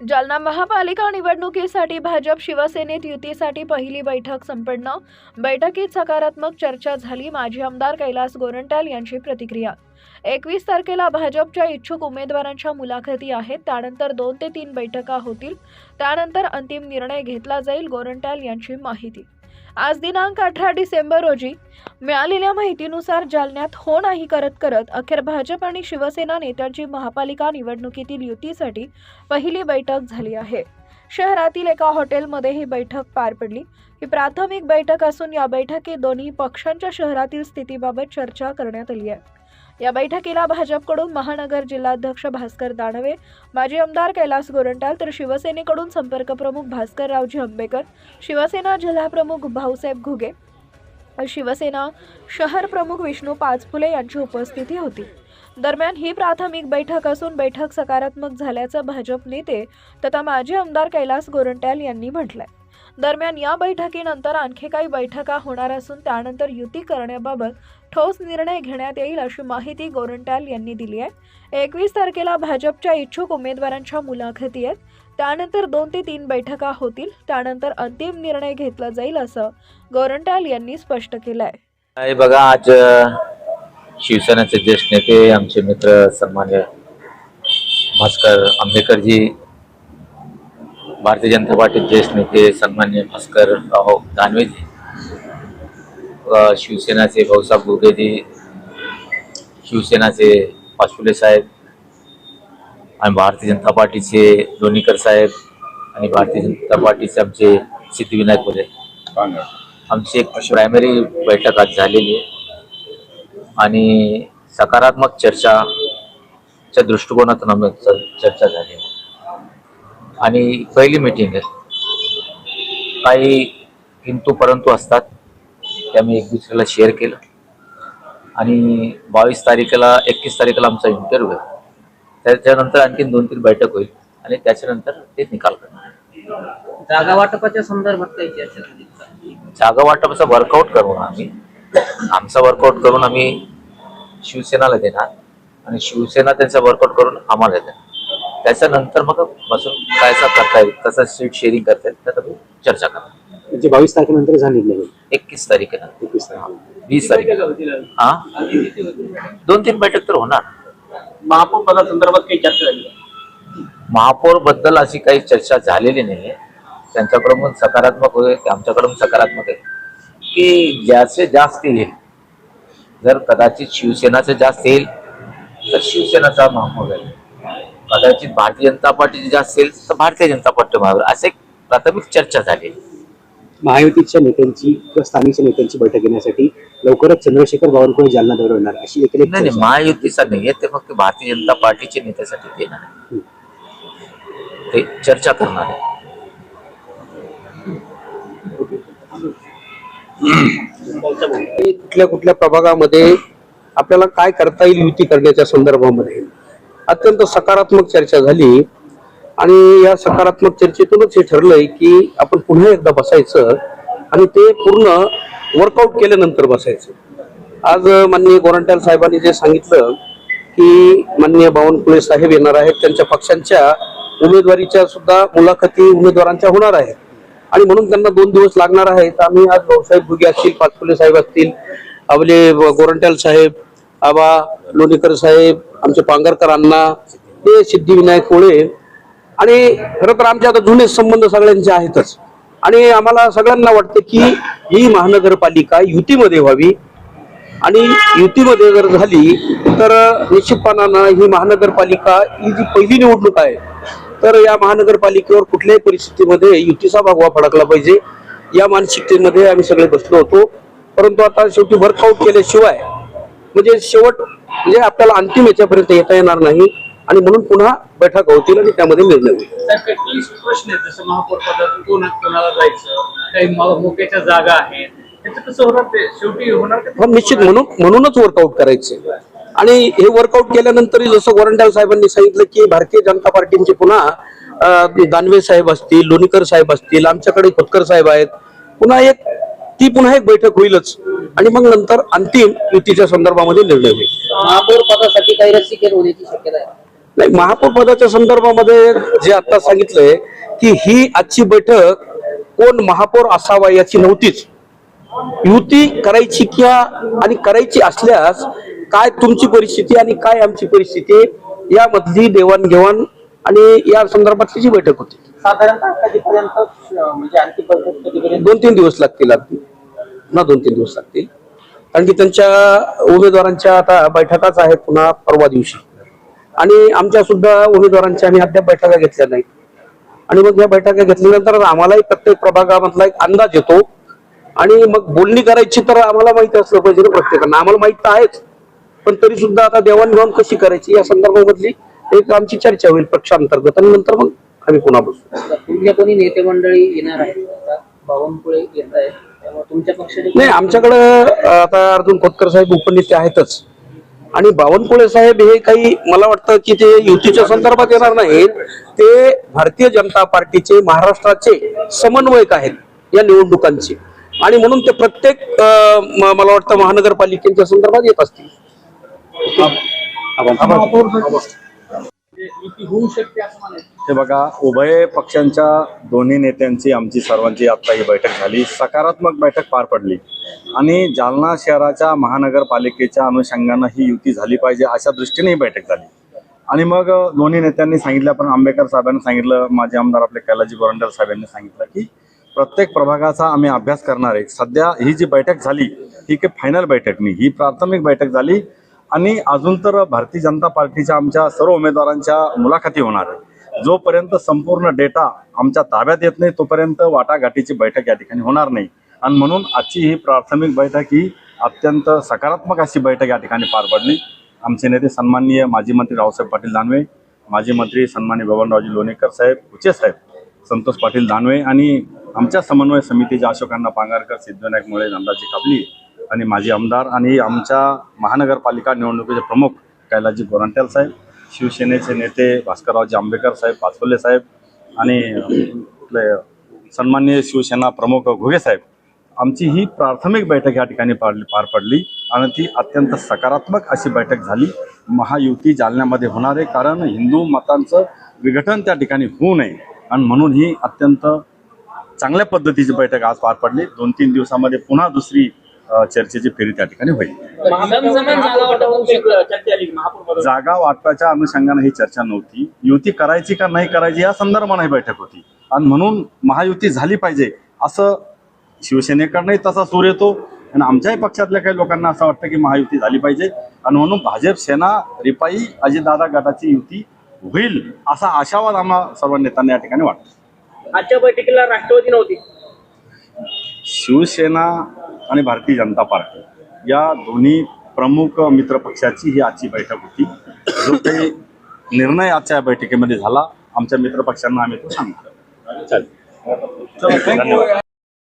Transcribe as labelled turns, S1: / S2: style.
S1: जालना महापालिका निवडणुकीसाठी भाजप शिवसेनेत युतीसाठी पहिली बैठक संपन्न. बैठकीत सकारात्मक चर्चा झाली. माजी आमदार कैलास गोरंट्याल यांची प्रतिक्रिया. एकवीस तारखेला भाजपच्या इच्छुक उमेदवारांच्या मुलाखती आहेत. त्यानंतर दोन ते तीन बैठका होतील. त्यानंतर अंतिम निर्णय घेतला जाईल गोरंट्याल यांची माहिती. आज दिनांक अठरा डिसेंबर रोजी मिळालेल्या माहितीनुसार जालन्यात हो नाही करत करत अखेर भाजप आणि शिवसेना नेत्यांची महापालिका निवडणुकीतील युतीसाठी पहिली बैठक झाली आहे. शहरातील एका हॉटेलमध्ये ही बैठक पार पडली. ही प्राथमिक बैठक असून या बैठकीत दोन्ही पक्षांच्या शहरातील स्थितीबाबत चर्चा करण्यात आली आहे. या बैठकीला भाजपकडून महानगर जिल्हाध्यक्ष भास्कर दानवे माजी आमदार कैलास गोरंटाल तर शिवसेनेकडून संपर्क प्रमुख भास्कररावजी आंबेकर शिवसेना जिल्हाप्रमुख भाऊसाहेब घुगे शिवसेना शहर प्रमुख विष्णू पाचफुले यांची उपस्थिती होती. दरम्यान ही प्राथमिक बैठक असून बैठक सकारात्मक झाल्याचं भाजप नेते तथा माजी आमदार कैलास गोरंट्याल यांनी म्हटलंय. दरम्यान या बैठकीनंतर आणखी काही बैठका होणार असून त्यानंतर युती करण्याबाबत ठोस निर्णय घेण्यात येईल अशी माहिती गोरंट्याल यांनी दिली आहे. एकवीस तारखेला भाजपच्या इच्छुक उमेदवारांच्या मुलाखती आहेत. त्यानंतर दोन ते तीन बैठका होतील. त्यानंतर अंतिम निर्णय घेतला जाईल असं गोरंट्याल यांनी स्पष्ट केलं आहे.
S2: बघा आज शिवसेनेचे ज्येष्ठ नेते आमचे मित्र सन्मान्य भास्कर आंबेकरजी भारतीय जनता पार्टी ज्येष्ठ नेते सन्मान्य भास्कर राव दानवेजी शिवसेनाचे भाऊसाहेब गुगेजी शिवसेनाचे पाचफुले साहेब आणि भारतीय जनता पार्टीचे लोणीकर साहेब आणि भारतीय जनता पार्टीचे आमचे सिद्धिविनायक होते आमची एक प्रायमरी बैठक आज झालेली आहे. आणि सकारात्मक चर्चाच्या दृष्टिकोनातून आम्ही चर्चा झाली आहे. आणि पहिली मीटिंग आहे. काही किंतु परंतु असतात ते आम्ही एक दुसऱ्याला शेअर केलं. आणि बावीस तारखेला एकवीस तारखेला आमचा इंटरव्ह्यू आहे. त्याच्यानंतर आणखी दोन तीन बैठक होईल आणि त्याच्यानंतर ते निकाल करणार
S3: जागा वाटपाच्या संदर्भात?
S2: जागा वाटपाचा वर्कआउट करून आम्ही. आमचा वर्कआउट करून आम्ही शिवसेनाला देणार आणि शिवसेना त्यांचा वर्कआउट करून आम्हाला देणार. त्याच्यानंतर मग बसून काय असं करता येईल कसं सीट शेअरिंग करता येईल आम्ही चर्चा करणार
S4: म्हणजे बावीस तारखेनंतर झाली नाही?
S2: एकवीस तारखेला.
S4: एकवीस तारखेला
S2: वीस तारखेला. हा? दोन तीन बैठक तर होणार.
S3: महापौर पदासंदर्भात काही चर्चा झाली का?
S2: महापौरबद्दल अशी काही चर्चा झालेली नाही. त्यांच्याकडून सकारात्मक होईल की आमच्याकडून सकारात्मक आहे. की ज्याचे जास्त येईल जर कदाचित शिवसेनाचे जास्त येईल तर शिवसेनाचा महापौर आहे कदाचित भारतीय जनता पार्टीचे जास्त येईल तर भारतीय जनता पार्टी महापौर असे प्राथमिक चर्चा झाली.
S4: महायुतीच्या नेत्यांची किंवा स्थानिक नेत्यांची बैठक घेण्यासाठी लवकरच चंद्रशेखर बावनकुळे जालना दौरा होणार अशी एक
S2: नाही नाही महायुतीचा नाही आहे. ते फक्त भारतीय जनता पार्टीचे नेत्यासाठी देणार आहे. ते चर्चा करणार आहे.
S5: कुठल्या कुठल्या प्रभागामध्ये आपल्याला काय करता येईल युती करण्याच्या संदर्भामध्ये? अत्यंत सकारात्मक चर्चा झाली. आणि या सकारात्मक चर्चेतूनच हे ठरलंय की आपण पुन्हा एकदा बसायचं आणि ते पूर्ण वर्कआउट केल्यानंतर बसायचं. आज माननीय गोरंट्याल साहेबांनी जे सांगितलं की माननीय बावनकुळे साहेब येणार आहेत त्यांच्या पक्षांच्या उमेदवारीच्या सुद्धा मुलाखती उमेदवारांच्या होणार आहेत. आणि म्हणून त्यांना दोन दिवस लागणार आहेत. आम्ही आज भाऊसाहेब भुगे असतील पाचपुले साहेब असतील आपले गोरंट्याल साहेब आबा लोणीकर साहेब आमचे पांगरकर अण्णा सिद्धिविनायक कोळे. आणि खरं तर आमचे आता जुने संबंध सगळ्यांचे आहेतच. आणि आम्हाला सगळ्यांना वाटतं की ही महानगरपालिका युतीमध्ये व्हावी. आणि युतीमध्ये जर झाली तर निश्चितपणानं ही महानगरपालिका ही जी पहिली निवडणूक आहे तर या महानगरपालिकेवर कुठल्याही परिस्थितीमध्ये युतीचा भागवा फडकला पाहिजे. या मानसिकतेमध्ये आम्ही सगळे बसलो होतो. परंतु आता शेवटी वर्कआउट केल्याशिवाय म्हणजे शेवट म्हणजे आपल्याला अंतिम याच्यापर्यंत येता येणार नाही आणि म्हणून पुन्हा बैठक होतील आणि त्यामध्ये निर्णय होईल.
S3: प्रश्न आहेत जसं महापौर पदातून कोण कोणाला जायचं काही मोक्याच्या जागा आहेत शेवटी होणार?
S5: पण निश्चित म्हणून म्हणूनच वर्कआउट करायचे. आणि हे वर्कआउट केल्यानंतर जसं गोरंट्याल साहेबांनी सांगितलं की भारतीय जनता पार्टीचे पुन्हा दानवे साहेब असतील लोणीकर साहेब असतील आमच्याकडे खोतकर साहेब आहेत. पुन्हा एक ती पुन्हा एक बैठक होईलच. आणि मग नंतर अंतिम युतीच्या संदर्भामध्ये निर्णय होईल.
S3: महापौर पदासाठी काही रस्सीखेल होण्याची शक्यता आहे.
S5: नाही महापौर पदाच्या संदर्भामध्ये जे आता सांगितलंय की ही आजची बैठक कोण महापौर असावा याची नव्हतीच. युती करायची किंवा आणि करायची असल्यास काय तुमची परिस्थिती आणि काय आमची परिस्थिती यामधली देवाणघेवाण आणि या संदर्भातली जी बैठक होती.
S6: साधारणतः कधीपर्यंत म्हणजे आणखी बैठक कधीपर्यंत?
S5: दोन तीन दिवस लागतील अगदी. पुन्हा दोन तीन दिवस लागतील. कारण की त्यांच्या उमेदवारांच्या आता बैठकाच आहेत पुन्हा परवा दिवशी. आणि आमच्या सुद्धा उमेदवारांच्या आम्ही अद्याप बैठका घेतल्या नाहीत. आणि मग या बैठका घेतल्यानंतर आम्हालाही प्रत्येक प्रभागामधला एक अंदाज येतो. आणि मग बोलणी करायची तर आम्हाला माहिती असलं पाहिजे ना प्रत्येकांना. आम्हाला माहीत तर आहेच. पण तरी सुद्धा आता देवाणघेवाण कशी करायची या संदर्भामधली एक आमची चर्चा होईल पक्षांतर्गत आणि नंतर मग आम्ही पुन्हा बसू
S6: तुमच्या कोणी नेते मंडळी येणार आहेत? आता बावनकुळे येत तुमच्या पक्षाचे
S5: नाही आमच्याकडं आता अर्जुन खोतकर साहेब उपनेते आहेतच. आणि बावनकुळे साहेब हे काही मला वाटतं की ते युतीच्या संदर्भात येणार नाहीत ते भारतीय जनता पार्टीचे महाराष्ट्राचे समन्वयक आहेत या निवडणुकांचे. आणि म्हणून ते प्रत्येक मला वाटतं महानगरपालिकेच्या संदर्भात येत असतील.
S3: म्हणजे होऊ शकते असं म्हणायचं.
S7: हे बघा उभय पक्षांच्या दोन्ही नेत्यांची आमची सर्वांची आता ही बैठक झाली. सकारात्मक बैठक पार पडली. आणि जालना शहराच्या महानगरपालिकेच्या अनुषंगानं ही युती झाली पाहिजे अशा दृष्टीने ही बैठक झाली. आणि मग दोन्ही नेत्यांनी सांगितलं पण आंबेडकर साहेबांनी सांगितलं माजी आमदार आपले कैलाजी बोरंडर साहेबांनी सांगितलं की प्रत्येक प्रभागाचा आम्ही अभ्यास करणार आहे. सध्या ही जी बैठक झाली ही काही फायनल बैठक नाही ही प्राथमिक बैठक झाली. आणि अजून तर भारतीय जनता पार्टीच्या आमच्या सर्व उमेदवारांच्या मुलाखती होणार आहे जोपर्यंत संपूर्ण डेटा आमच्या ताब्यात येत नाही तोपर्यंत वाटाघाटीची बैठक या ठिकाणी होणार नाही. आणि म्हणून आजची ही प्राथमिक बैठक ही अत्यंत सकारात्मक अशी बैठक या ठिकाणी पार पडली. आमचे नेते सन्माननीय माजी मंत्री रावसाहेब पाटील दानवे माजी मंत्री सन्मान्य बबनरावजी लोणेकर साहेब उचे साहेब संतोष पाटील दानवे आणि आमच्या समन्वय समितीचे अशोकांना पांगारकर सिद्धविनायक मुळे नंदाजी काबली आणि माजी आमदार आणि आमच्या महानगरपालिका निवडणुकीचे प्रमुख कैलाजी गोरंट्याल साहेब शिवसेनेचे नेते भास्कररावजी आंबेडकर साहेब पाचोले साहेब आणि आपले सन्माननीय शिवसेना प्रमुख घुगे साहेब. आमची ही प्राथमिक बैठक या ठिकाणी पाडली पार पडली आणि ती अत्यंत सकारात्मक अशी बैठक झाली. महायुती जालन्यामध्ये होणार आहे कारण हिंदू मतांचं विघटन त्या ठिकाणी होऊ नये आणि म्हणून ही अत्यंत चांगल्या पद्धतीची बैठक आज पार पडली. दोन तीन दिवसामध्ये पुन्हा दुसरी चर्चेची फेरी त्या ठिकाणी होईल.
S6: जागा
S7: वाटपाच्या अनुषंगाने ही चर्चा नव्हती. युती करायची का नाही करायची या संदर्भाने ही बैठक होती. आणि म्हणून महायुती झाली पाहिजे असं शिवसेनेकडनंही तसा सूर येतो. आणि आमच्याही पक्षातल्या काही लोकांना असं वाटतं की महायुती झाली पाहिजे. आणि म्हणून भाजप सेना रिपाई अजितदादा गटाची युती होईल असा आशावाद आम्हा सर्व नेत्यांना या ठिकाणी वाटतो.
S6: आजच्या बैठकीला राष्ट्रवादी नव्हती.
S7: शिवसेना आणि भारतीय जनता पार्टी. या दोन्ही प्रमुख मित्रपक्षाची ही आजची बैठक होती. जो काही निर्णय आजच्या या बैठकीमध्ये झाला आमच्या मित्रपक्षांना आम्ही तो सांगितलं. चालेल.